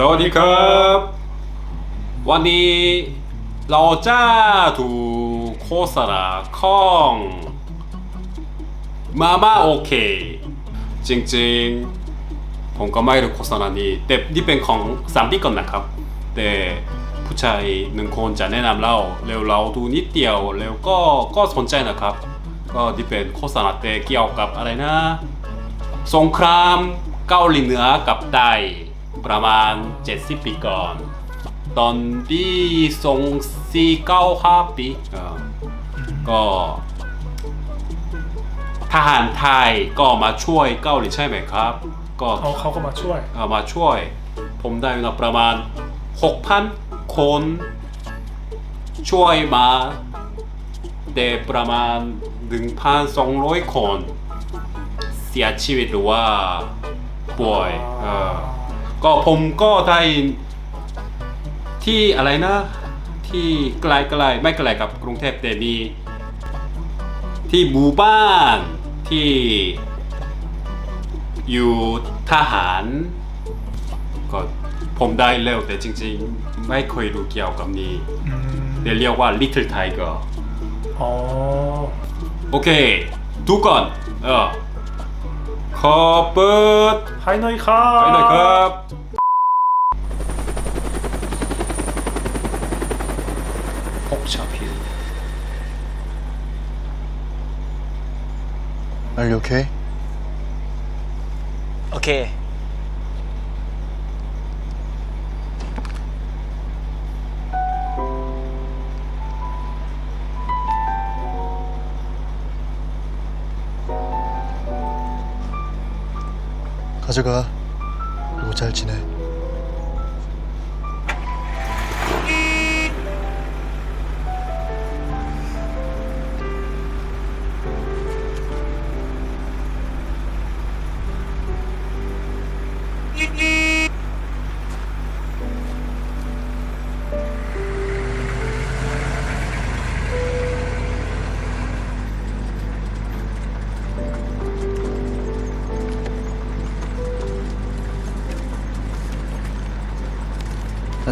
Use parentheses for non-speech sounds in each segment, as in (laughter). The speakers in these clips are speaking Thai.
สวัสดีครับ วันนี้เราจะดูโฆษณาของมาม่าโอเค จริงๆ ผมก็ไม่รู้โฆษณานี้แต่นี่เป็นของสามปีก่อนนะครับ แต่ผู้ชายหนึ่งคนจะแนะนำเราแล้วเราดูนิดเดียวแล้วก็ก็สนใจนะครับ ก็ที่เป็นโฆษณาแต่เกี่ยวกับอะไรนะ สงครามเกาหลีเหนือกับไต้ ประมาณ 70 ปีก่อน ตอนปี2495ปีเอ่อก็ทหารไทยก็มาช่วยเกาหลีใช่ไหมครับ ก็เขาเขาก็มาช่วย เอามาช่วย ผมได้มาประมาณ 6,000 คน ช่วยมาแต่ประมาณ 1,200 คน เสียชีวิตหรือว่าป่วยเออ ก็ผมก็ได้ที่อะไรนะ ที่ไกลๆไม่ไกลกับกรุงเทพแต่มี ที่หมู่บ้านที่อยู่ทหารก็ผมได้เร็วแต่จริงๆ ไม่เคยรู้เกี่ยวกับนี้อืมเรียกว่า Little Tiger อ๋อโอเคดูก่อนเออ ขอเปิดให้หน่อยครับไปหน่อยครับหกชาพิว Are you okay? โ 가져가. 그리고 잘 지내.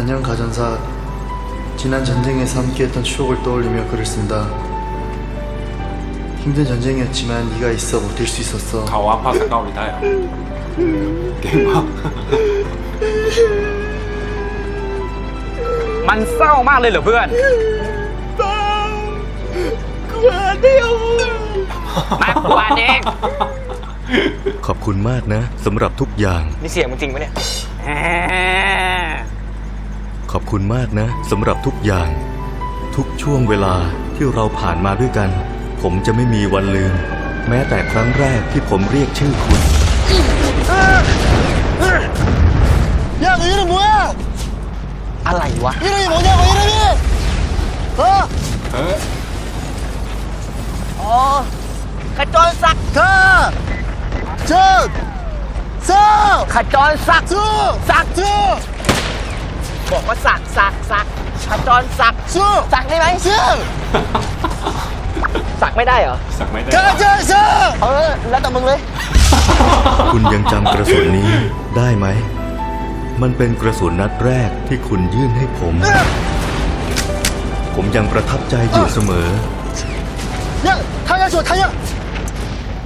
안녕 가전사. 지난 전쟁에서 함께했던 추억을 떠올리며 글을 쓴다. 힘든 전쟁이었지만 네가 있어 버틸 수 있었어. เขาว่าภาษาเกาหลีได้เหรอเก่งมาก มันเศร้ามากเลยเหรอเพื่อนมากกว่าเอง ขอบคุณมากนะสำหรับทุกอย่าง นี่เสียงมันจริงปะเนี่ยแหม ขอบคุณมากนะสำหรับทุกอย่าง ทุกช่วงเวลาที่เราผ่านมาด้วยกัน ผมจะไม่มีวันลืม แม้แต่ครั้งแรกที่ผมเรียกชื่อคุณ 야, 너 이름 뭐야? อะไรวะ 이름이 뭐냐고 이름이? 어? เออ อ๋อขจรศักดิ์ 가. 전. 서. ขจรศักดิ์ 수. ศักดิ์ 수. บอกว่าสักสักสักขจรสักสู้สักได้ไหมสู้สักไม่ได้เหรอ สักไม่ได้ เจอเจอเจอเออแล้วแต่มึงเลย คุณยังจำกระสุนนี้ได้ไหม มันเป็นกระสุนนัดแรกที่คุณยื่นให้ผม ผมยังประทับใจอยู่เสมอเนี่ยทายางจุดทายา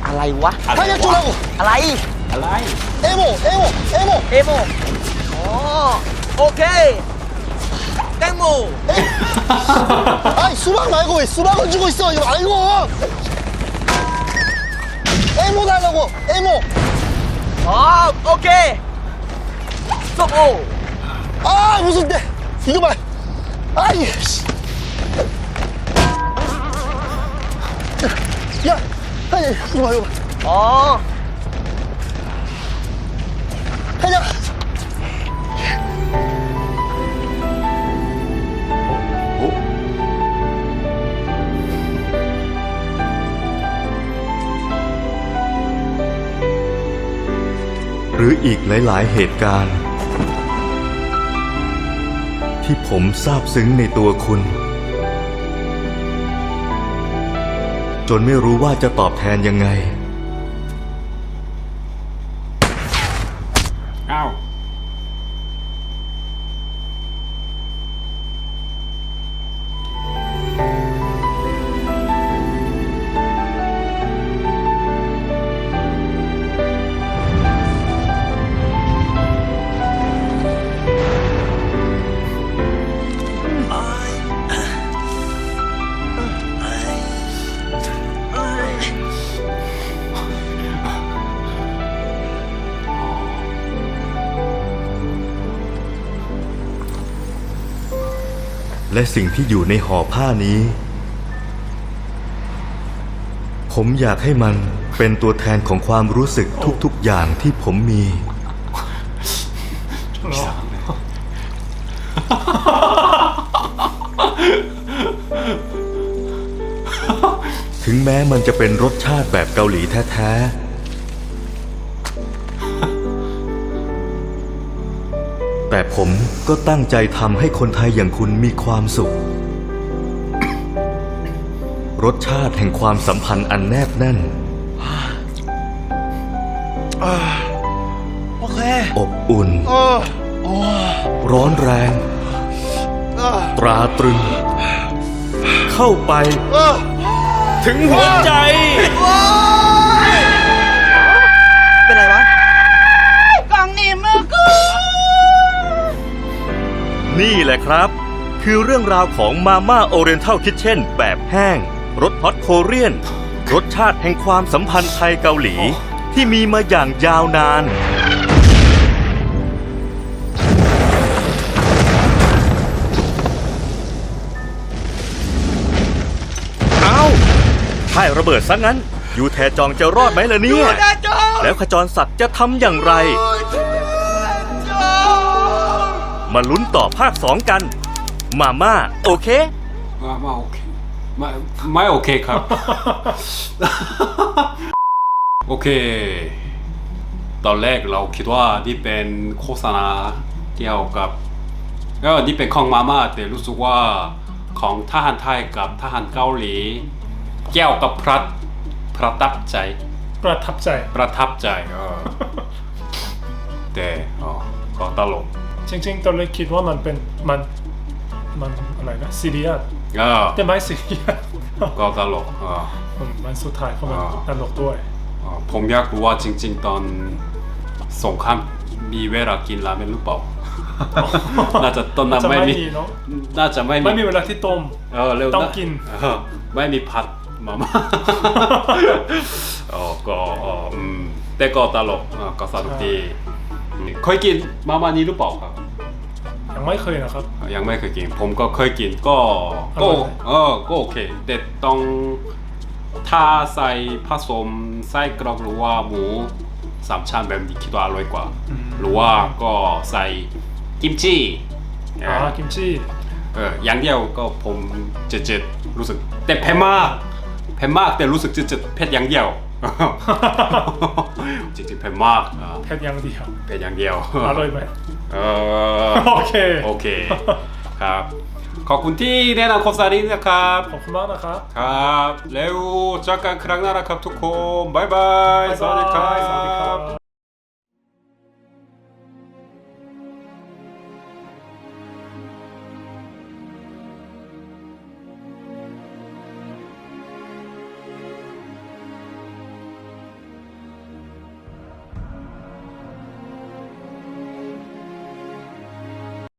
อะไรวะทายางจุดอะไร อะไร เอโมเอโมเอโมเอโมอ๋อ 오케이. 땡모. (laughs) 아이 수박 말고 왜 수박을 주고 있어? 이거 아이고. 에모 달라고. 에모. 아 오케이. 스톱 아 무슨 데 이거 봐. 아이 씨. 야 아니 이거 봐 이거 봐. 아. รืออีกหลาย ๆ เหตุการณ์ ที่ผมซาบซึ้งในตัวคุณ จนไม่รู้ว่าจะตอบแทนยังไง และสิ่งที่อยู่ในห่อผ้านี้ ผมอยากให้มันเป็นตัวแทนของความรู้สึกทุกๆอย่างที่ผมมี ถึงแม้มันจะเป็นรสชาติแบบเกาหลีแท้ๆ แต่ผมก็ตั้งใจทำให้คนไทยอย่างคุณมีความสุข รสชาติแห่งความสัมพันธ์อันแนบแน่นโอเคอบอุ่น เออโอ้ร้อนแรงเออตราตรึง เข้าไป เออ ถึงหัวใจเป็ นี่แหละครับ คือเรื่องราวของมาม่าโอเรน t ัลคิ t เช่นแบบแห้งรสฮอตโคเรียน รสชาติแห่งความสัมพันธ์ไทยเกาหลี ที่มีมาอย่างยาวนาน เอาถ้ายระเบิดซะงั้น ยูแทจองจะรอดไหมล่ะเนี่ย แล้วขจรศักดิ์จะทำอย่างไร มาลุ้นต่อภาคสองกัน มาม่าโอเค มามาโอเคไม่ไม่โอเคครับ โอเค ตอนแรกเราคิดว่านี่เป็นโฆษณาเกี่ยวกับเออนี่เป็นของมาม่าแต่รู้สึกว่าของทหารไทยกับทหารเกาหลีเกี่ยวกับพระประทับใจ ประทับใจ ประทับใจเออแต่อ๋อก็ตลก จริงๆตอนแรกคิดว่ามันเป็นมันมันอะไรนะซีเรียสเออแต่ไม่ซีเรียสก็ตลกเออมันมันสุดท้ายเขามันอ่าตลกด้วยอ๋อผมอยากรู้ว่าจริง ๆ ตอนสงครามมีเวลากินราเมนหรือเปล่าน่าจะตอนนั้นจะไม่ไม่มีมีเนอะน่าจะไม่มีไม่มีเวลาที่ต้มเออเร็วต้องะกินเออไม่มีผัดมาม่าอ๋อก็อ๋ออืมแต่ก็ตลกอ่าก็สนุกดีอืม เคยกินมาม่านี้หรือเปล่าครับ ยังไม่เคยนะครับ ยังไม่เคยกิน ผมก็เคยกินก็ก็อร่อยไหม เออก็โอเคแต่ต้องถ้าใส่ผสมไส้กรอกหรือว่าหมูสามชั้นแบบนี้คิดว่าอร่อยกว่า หรือว่าก็ใส่กิมจิอ่ากิมจิเอออย่างเดียวก็ผมเจ็ดๆรู้สึกแต่เผ็ดมากเผ็ดมากแต่รู้สึกเจ็ดๆเผ็ดอย่างเดียว จริงๆเผ็ดมากอ่าแค่อย่างเดียวเผ็ดอย่างเดียวอร่อยไหมเออโอเคโอเคครับ ขอบคุณที่แนะนำโฆษณานี้นะครับ ขอบคุณมากนะครับ ครับ แล้วเจอกันครั้งหน้านะครับทุกคน บ๊ายบาย สวัสดีครัสวัสดีครับบ